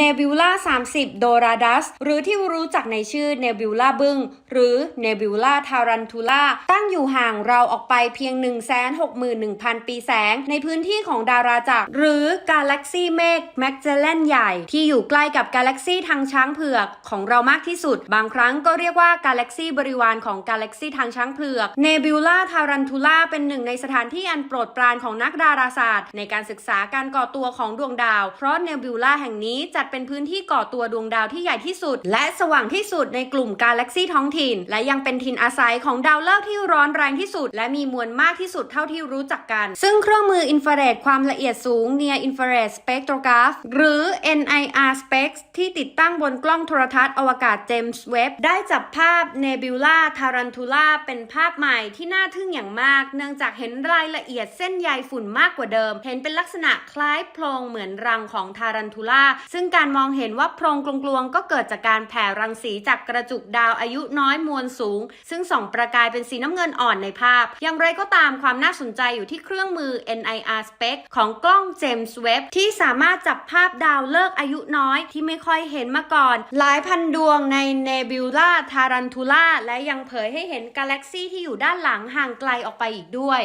Nebula 30 Doradus หรือที่รู้จักในชื่อ Nebula บึ้ง หรือ Nebula Tarantula ตั้งอยู่ห่างเราออกไปเพียง 161,000 ปีแสง ในพื้นที่ของดาราจักร หรือกาแล็กซีเมฆแมกเจลเลนใหญ่ ที่อยู่ใกล้กับกาแล็กซีทางช้างเผือกของเรามากที่สุด บางครั้งก็เรียกว่ากาแล็กซีบริวารของกาแล็กซีทางช้างเผือก Nebula Tarantula เป็นหนึ่งในสถานที่อันโปรดปรานของนักดาราศาสตร์ ในการศึกษาการก่อตัวของดวงดาว เพราะ Nebula แห่งนี้จัดเป็นพื้นที่ก่อตัวดวงดาวที่ใหญ่ที่สุด และสว่างที่สุดในกลุ่มกาแล็กซีท้องถิ่น และยังเป็นถิ่นอาศัยของดาวฤกษ์ที่ร้อนแรงที่สุด และมีมวลมากที่สุดเท่าที่รู้จักกัน ซึ่งเครื่องมืออินฟราเรดความละเอียดสูง Near Infrared Spectrograph หรือ NIR Specs ที่ติดตั้งบนกล้องโทรทัศน์อวกาศเจมส์เว็บได้จับภาพ Nebula Tarantula เป็นภาพใหม่ที่น่าทึ่งอย่างมาก เนื่องจากเห็นรายละเอียดเส้นใยฝุ่นมากกว่าเดิม เห็นเป็นลักษณะคล้ายโพรงเหมือนรังของทารันทูล่าซึ่งการการมองเห็นว่าโพรงกลวงๆก็เกิดจากการแผ่รังสีจากกระจุกดาวอายุน้อยมวลสูง ซึ่งส่องประกายเป็นสีน้ำเงินอ่อนในภาพ อย่างไรก็ตามความน่าสนใจอยู่ที่เครื่องมือ NIR Spec ของกล้องเจมส์เว็บที่สามารถจับภาพดาวเลิกอายุน้อยที่ไม่ค่อยเห็นมาก่อน หลายพันดวงใน Nebula Tarantula และยังเผยให้เห็นกาแล็กซีที่อยู่ด้านหลังห่างไกลออกไปอีกด้วย